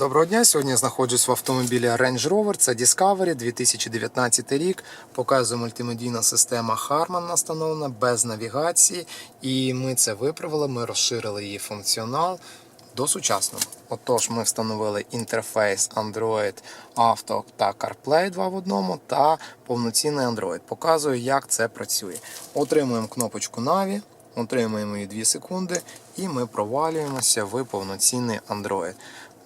Доброго дня. Сьогодні знаходжусь в автомобілі Range Rover. Це Discovery 2019 рік. Показує мультимедійна система Harman настановлена без навігації. І ми це виправили. Ми розширили її функціонал до сучасного. Отож, ми встановили інтерфейс Android Auto та CarPlay 2 в одному та повноцінний Android. Показую, як це працює. Отримуємо кнопочку Navi. Отримуємо її 2 секунди, і ми провалюємося в повноцінний Android.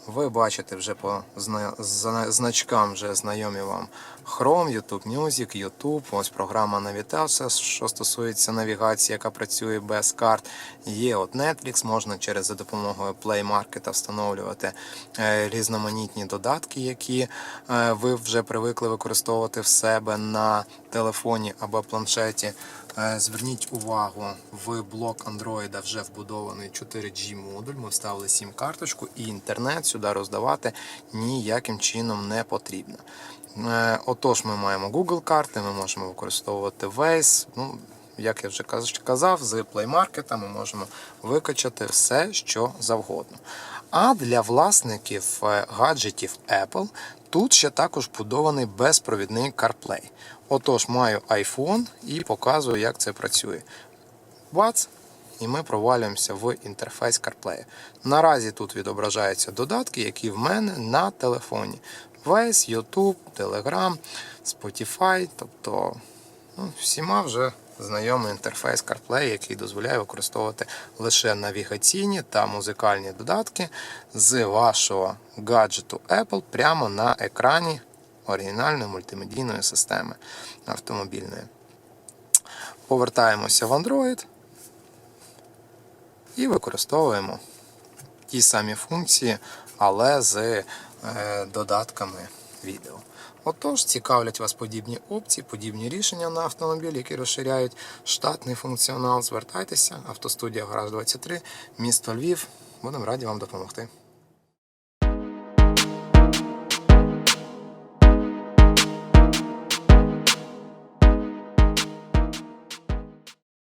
Ви бачите вже по зна- зна- значкам вже знайомі вам Chrome, YouTube Music, YouTube, ось програма Navitel, що стосується навігації, яка працює без карт. Є от Netflix, можна через за допомогою Play Market встановлювати е, різноманітні додатки, які е, ви вже привикли використовувати в себе на телефоні або планшеті. Е, Зверніть увагу, в блок Android вже вбудований 4G модуль. Ми вставили сім карточку і інтернет сюди роздавати ніяким чином не потрібно. Отож, ми маємо Google карти, ми можемо використовувати Waze. Ну, як я вже казав, з Play Market ми можемо викачати все, що завгодно. А для власників е, гаджетів Apple тут ще також будований безпровідний CarPlay. Отож, маю iPhone і показую, як це працює. Бац! І ми провалюємося в інтерфейс CarPlay. Наразі тут відображаються додатки, які в мене на телефоні. Waze, YouTube, Telegram, Spotify, тобто ну, всіма вже знайомий інтерфейс CarPlay, який дозволяє використовувати лише навігаційні та музикальні додатки з вашого гаджету Apple прямо на екрані оригінальної мультимедійної системи автомобільної. Повертаємося в Android і використовуємо ті самі функції, але з додатками відео. Отож, цікавлять вас подібні опції, подібні рішення на автомобіль, які розширяють штатний функціонал. Звертайтеся, автостудія Гараж 23, місто Львів. Будемо раді вам допомогти.